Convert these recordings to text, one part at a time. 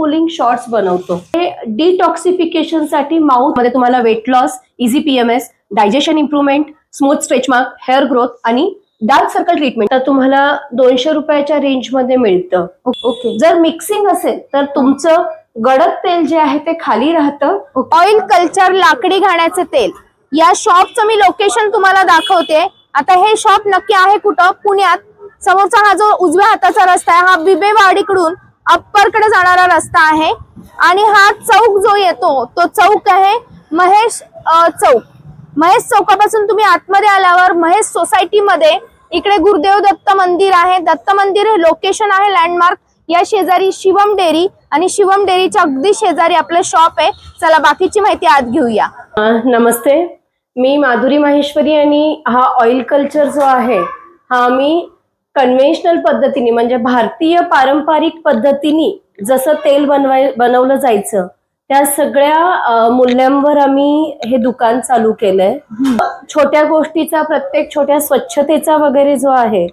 Pulling shorts बनवतो. हे डिटॉक्सिफिकेशनसाठी माउथमध्ये तुम्हाला weight loss easy P M S digestion improvement smooth stretch mark hair growth आणि डार्क सर्कल ट्रीटमेंट तर तुम्हाला दोनशे रुपयाच्या रेंजमध्ये मिळतं. ओके जर मिक्सिंग असेल तर तुमचं गडद तेल जे आहे ते खाली राहतं. ऑइल कल्चर लाकडी घाण्याचे तेल. या शॉपचं मी लोकेशन तुम्हाला दाखवते. आता हे शॉप नक्की आहे कुठं? पुण्यात. समोरचा हा जो उजव्या हाताचा रस्ता आहे हा बिबेवाडीकडून अप्परकडे जाणारा रस्ता आहे. आणि हा चौक जो येतो तो चौक आहे महेश चौक. महेश चौकापासून तुम्ही आतमध्ये आल्यावर महेश सोसायटीमध्ये इकडे गुरुदेव दत्त मंदिर आहे. दत्त मंदिर हे लोकेशन आहे लँडमार्क या शेजारी शिवम डेअरी आणि शिवम डेअरीच्या अगदी शेजारी आपलं शॉप आहे. चला बाकीची माहिती आत घेऊया. नमस्ते. मी माधुरी माहेश्वरी आणि हा ऑइल कल्चर जो आहे हा आम्ही कन्व्हेन्शनल पद्धतीने म्हणजे भारतीय पारंपरिक पद्धतीने जसं तेल बनवाय बनवलं जायचं त्या सगळ्या मूल्यांवर आम्ही हे दुकान चालू केलंय. छोट्या गोष्टीचा प्रत्येक छोट्या स्वच्छतेचा वगैरे जो आहे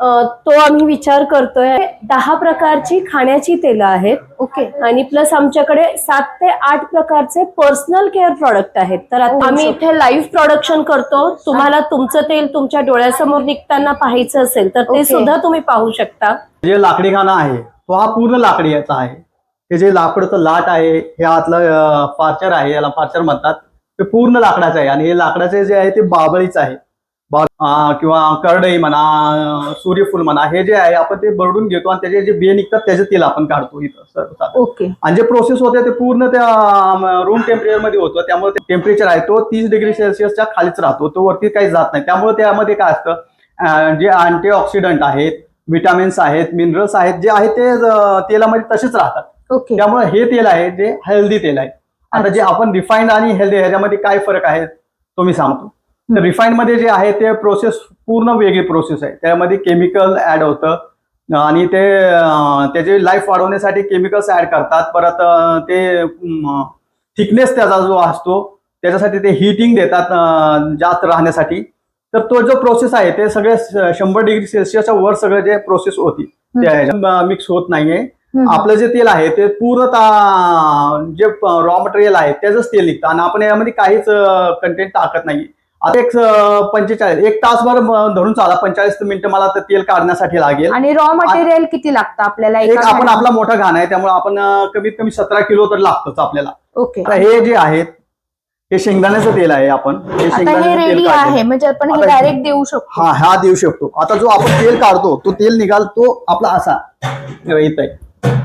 तो आम्ही विचार करतोय. दहा प्रकारची खाण्याची तेलं आहेत. ओके. आणि प्लस आमच्याकडे सात ते आठ प्रकारचे पर्सनल केअर प्रॉडक्ट आहेत. तर आता Oh, आम्ही so- इथे लाईव्ह प्रोडक्शन करतो. तुम्हाला तुमचं तेल तुमच्या डोळ्यासमोर निघताना पाहायचं असेल तर ते Okay. सुद्धा तुम्ही पाहू शकता. जे लाकडी खाना आहे तो हा पूर्ण लाकडी याचा आहे. हे जे लाकडचं लाट आहे हे आतलं फार्चर आहे याला फार्चर म्हणतात. ते पूर्ण लाकडाचं आहे. आणि हे लाकडाचे जे आहे ते बाबळीच आहे. किंवा करडई म्हणा सूर्यफूल म्हणा हे जे आहे आपण ते बरडून घेतो आणि त्याचे जे बिये निघतात त्याचे तेल आपण काढतो इथं. ओके. आणि जे प्रोसेस होते ते पूर्ण त्या रूम टेम्परेचरमध्ये होतं त्यामुळे ते टेम्परेचर आहे तो तीस डिग्री सेल्सिअसच्या खालीच राहतो तो वरती काही जात नाही. त्यामुळे त्यामध्ये काय असतं जे अँटीऑक्सिडंट आहेत विटामिन्स आहेत मिनरल्स आहेत जे आहेत ते तेलामध्ये तसेच राहतात. ओके. त्यामुळे हे तेल आहे जे हेल्दी तेल आहे. आता जे आपण रिफाईंड आणि हेल्दी ह्याच्यामध्ये काय फरक आहे तो मी सांगतो. तर रिफाईंडमध्ये जे आहे ते प्रोसेस पूर्ण वेगळी प्रोसेस आहे. त्यामध्ये केमिकल ऍड होतं. आणि ते त्याचे लाईफ वाढवण्यासाठी केमिकल्स ऍड करतात. परत ते थिकनेस त्याचा जो असतो त्याच्यासाठी ते हिटिंग देतात जास्त राहण्यासाठी. तर तो जो प्रोसेस आहे ते सगळे शंभर डिग्री सेल्सिअसच्या वर सगळे जे प्रोसेस होती त्या मिक्स होत नाहीये. आपलं जे तेल आहे ते पूर्णतः जे रॉ मटेरियल आहे त्याचंच तेल निघतं. आणि आपण यामध्ये काहीच कंटेंट टाकत नाही आता एक पंचेचाळीस एक तासभर धरून चाला. पंचेचाळीस मिनिटं मला तेल काढण्यासाठी लागेल. आणि रॉ मटेरियल किती लागतं आपल्याला एक आपण? आपला मोठा घाण आहे त्यामुळे आपण कमीत कमी सतरा किलो तर लागतच आपल्याला. ओके. हे जे आहेत हे शेंगदाण्याचं तेल आहे आपण. हे रेडी आहे म्हणजे आपण हे डायरेक्ट देऊ शकतो. हा हा देऊ शकतो. आता जो आपण तेल काढतो तो तेल निघाल तो आपला असा. येत आहे.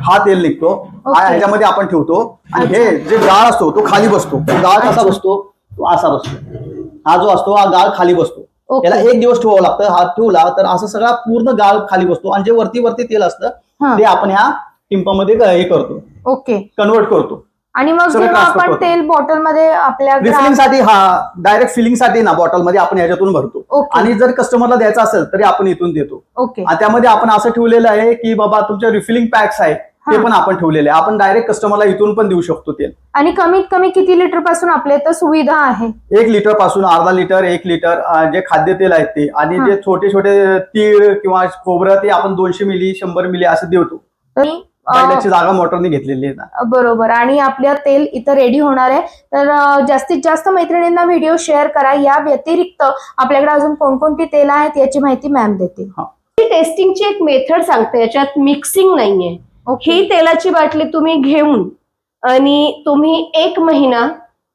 हा तेल निघतो. ह्याच्यामध्ये आपण ठेवतो. आणि हे जे गाळ असतो तो खाली बसतो. तो गाळ कसा बसतो? तो असा बसतो. हा जो असतो हा गाळ खाली बसतो Okay. याला एक दिवस ठेवावं लागतं हा ठेवला तर असं सगळा पूर्ण गाळ खाली बसतो आणि जे वरती वरती तेल असतं. ते आपण ह्या टिंपामध्ये हे करतो ओके कन्वर्ट करतो आणि मग जेव्हा आपण. तेल बॉटलमध्ये आपल्या रिफिलिंग ग्राहक- साठी हा डायरेक्ट फिलिंगसाठी ना बॉटलमध्ये आपण ह्याच्यातून भरतो. आणि जर कस्टमरला द्यायचं असेल तरी आपण इथून देतो ओके त्यामध्ये आपण असं ठेवलेलं आहे की बाबा तुमचे रिफिलिंग पॅक्स आहे ते हा. पण आपण ठेवलेले आहे. आपण डायरेक्ट कस्टमरला इथून पण देऊ शकतो तेल. आणि कमीत कमी किती लिटरपासून आपल्या इथं सुविधा आहे? एक लिटरपासून अर्धा लिटर एक लिटर अं, जे खाद्यतेल आहेत ते. आणि. जे छोटे छोटे तीळ किंवा खोबरं ते आपण दोनशे मिली शंभर मिली असं देतो. आणि, अं, पाहिल्याची जागा मोटरने घेतलेली आहे ना. बरोबर. आणि आपल्या तेल इथं रेडी होणार आहे. तर अं, जास्तीत जास्त मैत्रिणींना व्हिडिओ शेअर करा. या व्यतिरिक्त आपल्याकडे अजून कोणकोणती तेल आहेत याची माहिती मॅम देतील. टेस्टिंगची एक मेथड सांगते. याच्यात मिक्सिंग नाहीये. ही तेलाची बाटली तुम्ही घेऊन आणि तुम्ही एक महिना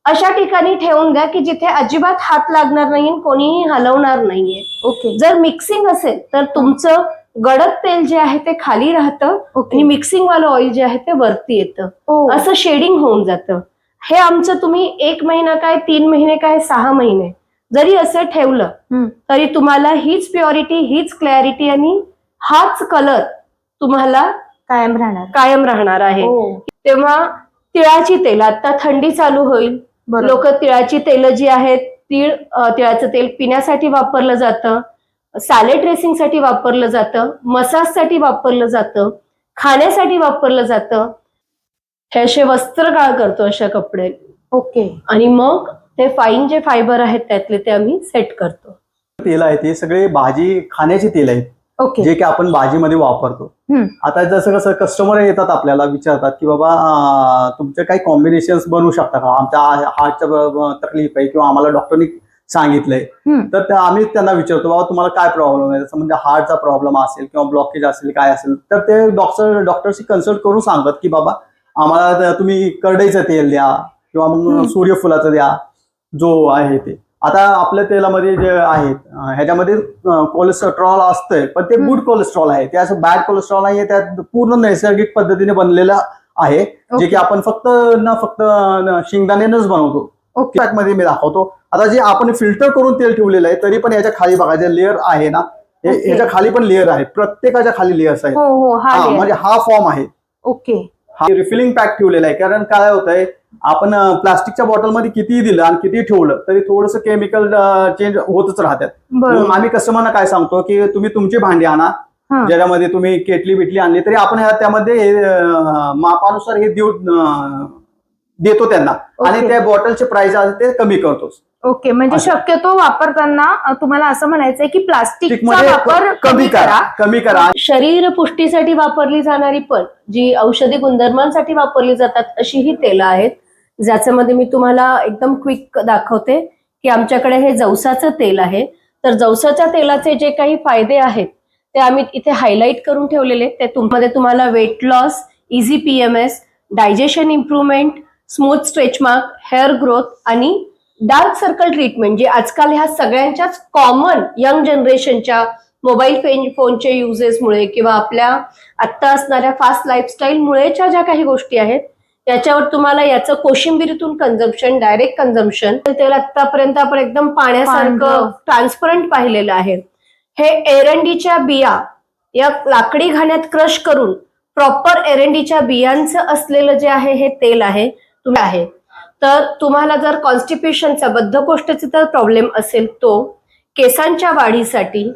अशा ठिकाणी ठेवून द्या की जिथे अजिबात हात लागणार नाही कोणीही हलवणार नाहीये. ओके. जर मिक्सिंग असेल तर तुमचं गडद तेल जे आहे ते खाली राहतं. आणि मिक्सिंग वालं ऑइल जे आहे ते वरती येतं. ओ, असं शेडिंग होऊन जातं. हे आमचं तुम्ही एक महिना काय तीन महिने काय सहा महिने जरी असं ठेवलं. तरी तुम्हाला हीच प्युरिटी हीच क्लॅरिटी आणि हाच कलर तुम्हाला कायम राहणार. कायम राहणार आहे. ओ, तेव्हा तिळाची तेल आता थंडी चालू होईल. बरोबर. लोक तिळाची तेल जी आहेत तीळ अ, तिळाचं तेल पिण्यासाठी वापरलं जातं. सॅलेड ड्रेसिंगसाठी वापरलं जातं. मसाजसाठी वापरलं जातं. खाण्यासाठी वापरलं जातं. हे असे वस्त्रगाळ करतो अशा कपडे. ओके. आणि मग ते फाईन जे फायबर आहेत त्यातले ते आम्ही सेट करतो. तेल आहे ते सगळे भाजी खाण्याचे तेल आहेत. ओके. जे की आपण भाजीमध्ये वापरतो. आता जसं कसं कस्टमर येतात आपल्याला विचारतात की बाबा तुमचे काही कॉम्बिनेशन्स बनवू शकता का? आमच्या हार्टचं तकलीफ आहे किंवा आम्हाला डॉक्टरनी सांगितलंय. तर आम्ही त्यांना विचारतो बाबा तुम्हाला काय प्रॉब्लेम आहे? जसं म्हणजे हार्टचा प्रॉब्लेम असेल किंवा ब्लॉकेज असेल काय असेल? तर ते डॉक्टर डॉक्टरशी कन्सल्ट करून सांगतात की बाबा आम्हाला तुम्ही करडईचं तेल द्या किंवा. मग सूर्यफुलाचं द्या जो आहे ते. आता आपल्या तेलामध्ये जे आहेत अं, ह्याच्यामध्ये कोलेस्ट्रॉल असतंय पण ते गुड कोलेस्ट्रॉल आहे. ते असं बॅड कोलेस्ट्रॉल आहे त्यात पूर्ण नैसर्गिक पद्धतीने बनलेलं आहे जे की आपण फक्त ना फक्त शेंगदाण्यानंच बनवतो. ओके पॅकमध्ये मी दाखवतो. आता जे आपण फिल्टर करून तेल ठेवलेलं आहे तरी पण याच्या खाली बघा जे लेअर आहे ना. याच्या खाली पण लेअर आहे प्रत्येकाच्या खाली लेअर्स आहेत. हो हो. म्हणजे हा फॉर्म आहे. ओके हा रिफिलिंग पॅक ठेवलेला आहे. कारण काय होतंय आपण प्लास्टिकच्या बॉटलमध्ये कितीही दिलं आणि कितीही ठेवलं तरी थोडंसं केमिकल चेंज होतच राहतात म्हणून आम्ही कस्टमरना काय सांगतो की तुम्ही तुमची भांडी आणा. ज्याच्यामध्ये तुम्ही केटली बिटली आणली तरी आपण त्यामध्ये मापानुसार हे देऊ देतो त्यांना आणि. त्या बॉटलचे प्राइस आहे ते कमी करतो ओके म्हणजे. शक्यतो वापरताना तुम्हाला असं म्हणायचंय की प्लास्टिकचा वापर कमी करा कमी करा शरीर पुष्टीसाठी वापरली जाणारी पण जी औषधी गुणधर्मांसाठी वापरली जातात अशी ही तेलं आहेत ज्याच्यामध्ये मी तुम्हाला एकदम क्विक दाखवते की आमच्याकडे हे जवसाचं तेल आहे तर जवसाच्या तेलाचे जे काही फायदे आहेत ते आम्ही इथे हायलाईट करून ठेवलेले आहेत. ते तुममध्ये तुम्हाला weight loss easy P M S digestion improvement smooth stretch mark hair growth आणि डार्क सर्कल ट्रीटमेंट जे आजकाल ह्या सगळ्यांच्याच कॉमन यंग जनरेशनच्या मोबाईल फेन फोनच्या युजेसमुळे किंवा आपल्या आत्ता असणाऱ्या फास्ट लाईफस्टाईलमुळेच्या ज्या काही गोष्टी आहेत त्याच्यावर तुम्हाला याचं कोशिंबिरीतून कन्झम्पशन डायरेक्ट कन्झम्पन त्याला आतापर्यंत आपण एकदम पाण्यासारखं. ट्रान्सपरंट पाहिलेलं आहे हे एरंडीच्या बिया या लाकडी घाण्यात क्रश करून प्रॉपर एरंडीच्या बियांचं असलेलं जे आहे हे तेल आहे तुम्ही आहे तर तुम्हाला जर कॉन्स्टिप्युशनचा बद्धकोष्ठाचा जर प्रॉब्लेम असेल तो. केसांच्या वाढीसाठी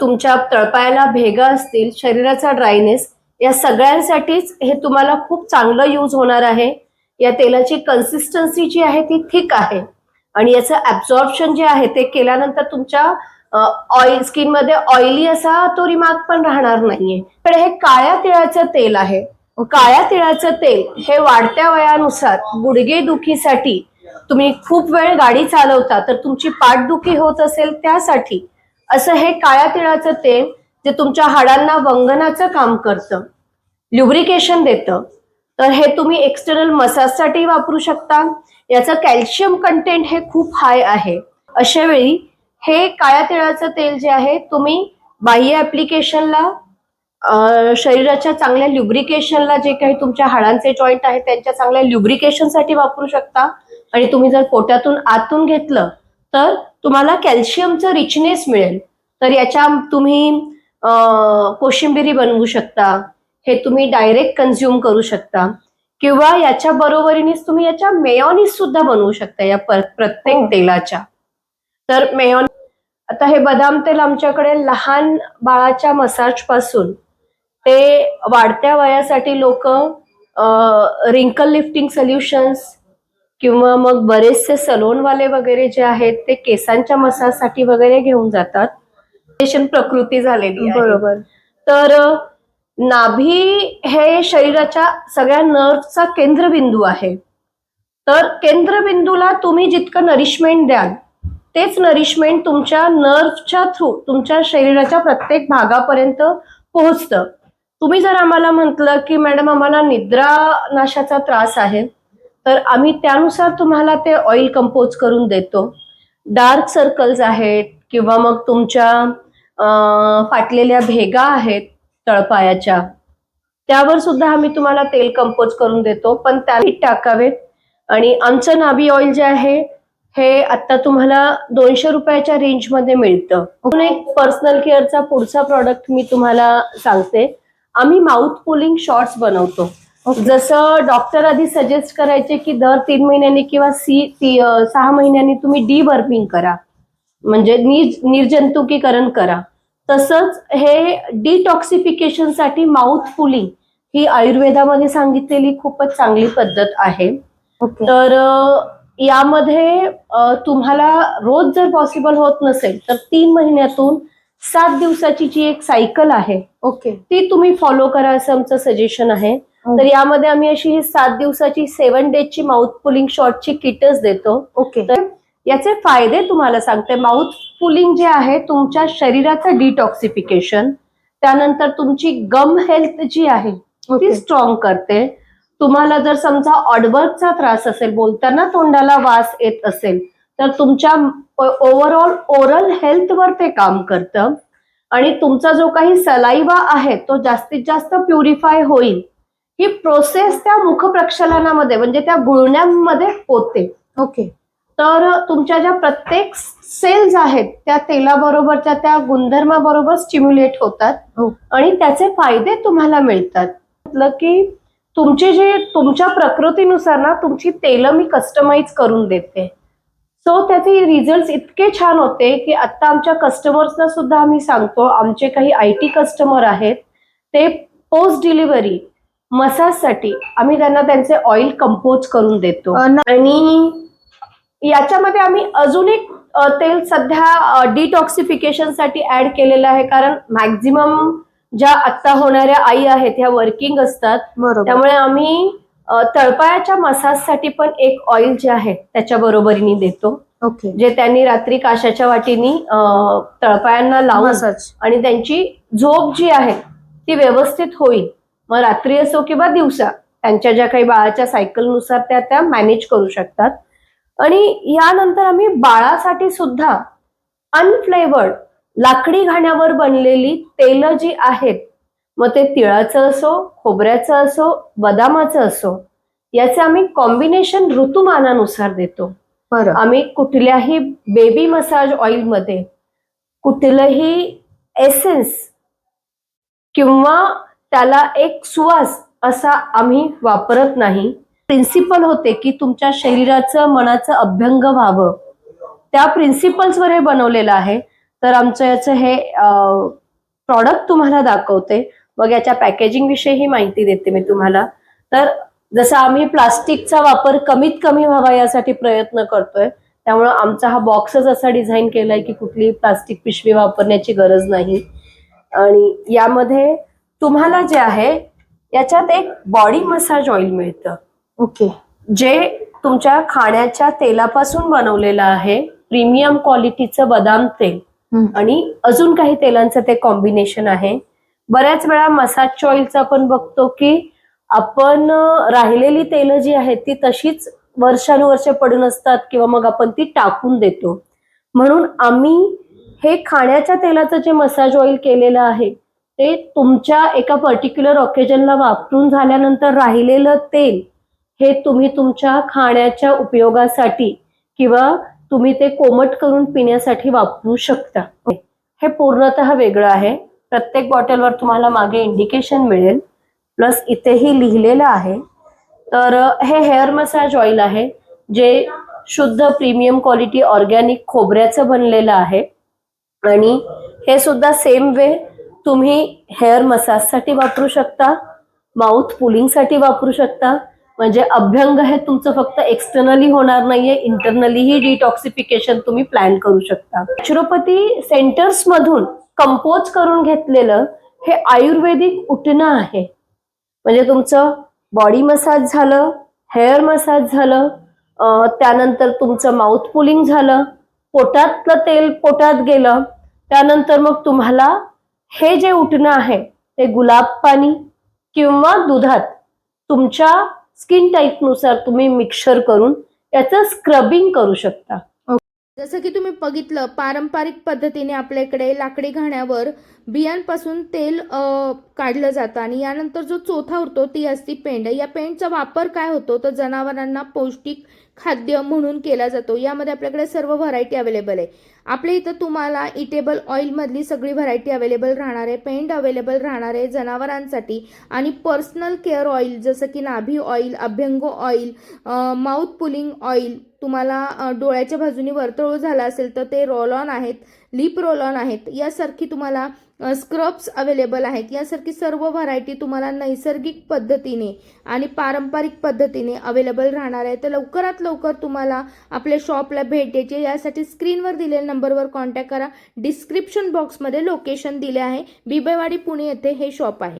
तुमच्या तळपायाला भेगा असतील शरीराचा ड्रायनेस या सगळ्यांसाठीच हे तुम्हाला खूप चांगलं यूज होणार आहे. या तेलाची कन्सिस्टन्सी जी आहे ती थिक आहे. आणि याचं ऍब्झॉर्प्शन जे आहे ते केल्यानंतर तुमच्या ऑइल स्किनमध्ये ऑइली असा तो रिमार्क पण राहणार नाहीये. पण हे काळ्या तिळाचं तेल आहे. काळ्या तिळाचं तेल हे वाढत्या वयानुसार गुडघेदुखीसाठी तुम्ही खूप वेळ गाडी चालवता तर तुमची पाठदुखी होत असेल त्यासाठी असं हे काळ्या तिळाचं तेल जे तुमच्या हाडांना वंगनाचं काम करतं ल्युब्रिकेशन देतं तर हे तुम्ही एक्सटर्नल मसाजसाठी वापरू शकता. याचं कॅल्शियम कंटेंट हे खूप हाय आहे. अशा वेळी हे काळ्या तिळाचं तेल जे आहे तुम्ही बाह्य ऍप्लिकेशनला शरीराच्या चांगल्या ल्युब्रिकेशनला जे काही तुमच्या हाडांचे जॉईंट आहेत त्यांच्या चांगल्या ल्युब्रिकेशनसाठी वापरू शकता. आणि तुम्ही जर पोटातून आतून घेतलं तर तुम्हाला कॅल्शियमचं रिचनेस मिळेल. तर याच्या तुम्ही कोशिंबिरी बनवू शकता. हे तुम्ही डायरेक्ट कन्झ्युम करू शकता. किंवा याच्या बरोबरीनेच तुम्ही याच्या मेयोनीज सुद्धा बनवू शकता या पर- प्रत्येक हो. तेलाच्या. तर मेयोन आता हे बदाम तेल आमच्याकडे लहान बाळाच्या मसाजपासून ते वाढत्या वयासाठी लोक रिंकल लिफ्टिंग सोल्युशन्स किंवा मग बरेचसे सलोनवाले वगैरे जे आहेत ते केसांच्या मसाजसाठी वगैरे घेऊन जातात. प्रकृती झालेली बरोबर. तर नाभी हे शरीराच्या सगळ्या नर्वचा केंद्रबिंदू आहे. तर केंद्रबिंदूला तुम्ही जितकं नरिशमेंट द्याल तेच नरिशमेंट तुमच्या नर्वच्या थ्रू तुमच्या शरीराच्या प्रत्येक भागापर्यंत पोहोचतं. तुम्ही जर आम्हाला म्हटलं की मॅडम आम्हाला निद्रा नाशाचा त्रास आहे तर आम्ही त्यानुसार तुम्हाला ते ऑइल कंपोज करून देतो. डार्क सर्कल्स आहेत किंवा मग तुमच्या फाटलेल्या भेगा आहेत तळपायाच्या त्यावर सुद्धा आम्ही तुम्हाला तेल कंपोज करून देतो पण त्याही टाकावेत आणि आमचं नाभी ऑइल जे आहे हे आता तुम्हाला दोनशे रुपयाच्या रेंजमध्ये मिळतं. म्हणून एक पर्सनल केअरचा पुढचा प्रॉडक्ट मी तुम्हाला सांगते. आम्ही माउथ पुलिंग शॉर्ट्स बनवतो. जसं डॉक्टर आधी सजेस्ट करायचे की दर तीन महिन्यांनी किंवा सी सहा महिन्यांनी तुम्ही डी बर्पिंग करा. म्हणजे निर् निर्जंतुकीकरण करा. तसंच हे डिटॉक्सिफिकेशनसाठी माउथ पुलिंग ही आयुर्वेदामध्ये सांगितलेली खूपच चांगली पद्धत आहे. तर यामध्ये तुम्हाला रोज जर पॉसिबल होत नसेल तर तीन महिन्यातून सात दिवसाची जी एक सायकल आहे ओके. ती तुम्ही फॉलो करा असं आमचं सजेशन आहे. तर यामध्ये आम्ही अशी ही सात दिवसाची सेव्हन डेजची माउथ पुलिंग शॉटची किटच देतो. ओके. तर याचे फायदे तुम्हाला सांगते. माउथ पुलिंग जे आहे तुमच्या शरीराचं डिटॉक्सिफिकेशन त्यानंतर तुमची गम हेल्थ जी आहे ती स्ट्रॉंग करते. तुम्हाला जर समजा ऑडवर्कचा त्रास असेल बोलताना तोंडाला वास येत असेल तर तुमच्या ओव्हरऑल ओरल हेल्थवर ते काम करतं. आणि तुमचा जो काही सलाइवा आहे तो जास्तीत जास्त प्युरिफाय होईल. ही प्रोसेस त्या मुखप्रक्षालनामध्ये म्हणजे त्या गुळण्यांमध्ये होते. ओके. तर तुमच्या ज्या प्रत्येक सेल्स आहेत त्या तेलाबरोबरच्या त्या गुणधर्माबरोबर स्टिम्युलेट होतात. हो. आणि त्याचे फायदे तुम्हाला मिळतात. म्हटलं की तुमचे जे तुमच्या प्रकृतीनुसार ना तुमची तेलं मी कस्टमाइज करून देते. सो त्याचे रिझल्ट इतके छान होते की आता आमच्या कस्टमर्सना सुद्धा आम्ही सांगतो आमचे काही आय टी कस्टमर आहेत ते पोस्ट डिलिव्हरी मसाजसाठी आम्ही त्यांना त्यांचे ऑइल कंपोज करून देतो. आणि याच्यामध्ये आम्ही अजून एक तेल सध्या डिटॉक्सिफिकेशनसाठी ऍड केलेलं आहे. कारण मॅक्झिमम ज्या आता होणाऱ्या आई आहेत ह्या वर्किंग असतात त्यामुळे आम्ही तळपायाच्या मसाजसाठी पण एक ऑइल जे आहे त्याच्या बरोबरीने देतो. ओके. जे त्यांनी रात्री काशाच्या वाटीनी तळपायांना लावून मसाज. आणि त्यांची झोप जी आहे ती व्यवस्थित होईल. मग रात्री असो किंवा दिवसा त्यांच्या ज्या काही बाळाच्या सायकलनुसार त्या त्या मॅनेज करू शकतात. आणि यानंतर आम्ही बाळासाठी सुद्धा अनफ्लेवर्ड लाकडी घाण्यावर बनलेली तेल जी आहेत मग ते तिळाचं असो खोबऱ्याचं असो बदामाचं असो याचे आम्ही कॉम्बिनेशन ऋतुमानानुसार देतो. बरं. आम्ही कुठल्याही बेबी मसाज ऑइलमध्ये कुठलंही एसेन्स किंवा त्याला एक सुवास असा आम्ही वापरत नाही. प्रिन्सिपल होते की तुमच्या शरीराचं मनाचं अभ्यंग व्हावं. त्या प्रिन्सिपल्सवर हे बनवलेलं आहे. तर आमचं याचं हे प्रॉडक्ट तुम्हाला दाखवते. मग याच्या पॅकेजिंग विषयी माहिती देते मी तुम्हाला. तर जसं आम्ही प्लास्टिकचा वापर कमीत कमी व्हावा यासाठी प्रयत्न करतोय त्यामुळं आमचा हा बॉक्सच असा डिझाईन केलाय की कुठलीही प्लास्टिक पिशवी वापरण्याची गरज नाही. आणि यामध्ये तुम्हाला जे आहे याच्यात एक बॉडी मसाज ऑइल मिळतं. ओके. जे तुमच्या खाण्याच्या तेलापासून बनवलेलं आहे प्रीमियम क्वालिटीचं बदाम तेल. आणि अजून काही तेलांचं ते कॉम्बिनेशन आहे. बऱ्याच वेळा मसाज ऑइलचं आपण बघतो की आपण राहिलेली तेलं जी आहेत ती तशीच वर्षानुवर्ष पडून असतात किंवा मग आपण ती टाकून देतो. म्हणून आम्ही हे खाण्याच्या तेलाचं जे मसाज ऑइल केलेलं आहे ते तुमच्या एका पर्टिक्युलर ऑकेजनला वापरून झाल्यानंतर राहिलेलं तेल हे तुम्ही तुमच्या खाण्याच्या उपयोगासाठी किंवा तुम्ही ते कोमट करून पिण्यासाठी वापरू शकता. हे पूर्णतः वेगळं आहे. प्रत्येक बॉटलवर तुम्हाला मागे इंडिकेशन मिळेल. प्लस इथेही लिहिलेलं आहे. तर हे हेअर मसाज ऑइल आहे जे शुद्ध प्रीमियम क्वालिटी ऑर्गॅनिक खोबऱ्याचं बनलेलं आहे. आणि हे सुद्धा सेम वे तुम्ही हेअर मसाजसाठी वापरू शकता माउथ पुलिंगसाठी वापरू शकता. म्हणजे अभ्यंग हे तुमचं फक्त एक्सटर्नली होणार नाहीये इंटरनलीही डिटॉक्सिफिकेशन तुम्ही प्लॅन करू शकता. नॅचरोपॅथी सेंटर्स मधून कंपोज करून घेतलेलं हे आयुर्वेदिक उठणं आहे. म्हणजे तुमचं बॉडी मसाज झालं हेअर मसाज झालं त्यानंतर तुमचं माउथ पुलिंग झालं पोटातलं तेल पोटात गेलं त्यानंतर मग तुम्हाला हे जे उठणं आहे ते गुलाब पाणी किंवा दुधात तुमच्या स्किन टाईपनुसार तुम्ही मिक्सर करून याचं स्क्रबिंग करू शकता. जसं की तुम्ही बघितलं पारंपरिक पद्धतीने आपल्याकडे लाकडी घाण्यावर बियांपासून तेल काढलं जातं आणि यानंतर जो चोथा उरतो ती असती पेंड या पेंडचा वापर काय होतो? तर जनावरांना पौष्टिक खाद्य म्हणून केला जातो. यामध्ये आपल्याकडे सर्व व्हरायटी अवेलेबल आहे. आपल्या इथं तुम्हाला इटेबल ऑइलमधली सगळी व्हरायटी अवेलेबल राहणार आहे. पेंट अवेलेबल राहणार आहे जनावरांसाठी. आणि पर्सनल केअर ऑइल जसं की नाभी ऑइल अभ्यंगो ऑइल माउथ पुलिंग ऑइल तुम्हाला डोळ्याच्या बाजूने वर्तुळ झाला असेल तर ते रोल ऑन आहेत लिप रोल ऑन आहेत. यासारखी तुम्हाला स्क्रब्स अवेलेबल आहेत. यासारखी सर्व व्हरायटी तुम्हाला नैसर्गिक पद्धतीने आणि पारंपरिक पद्धतीने अवेलेबल राहणार आहे. तर लवकरात लवकर तुम्हाला आपल्या शॉपला भेट द्यायची यासाठी स्क्रीनवर दिलेलं नंबरवर कॉन्टॅक्ट करा. डिस्क्रिप्शन बॉक्समध्ये लोकेशन दिले आहे. बिबेवाडी पुणे येथे हे शॉप आहे.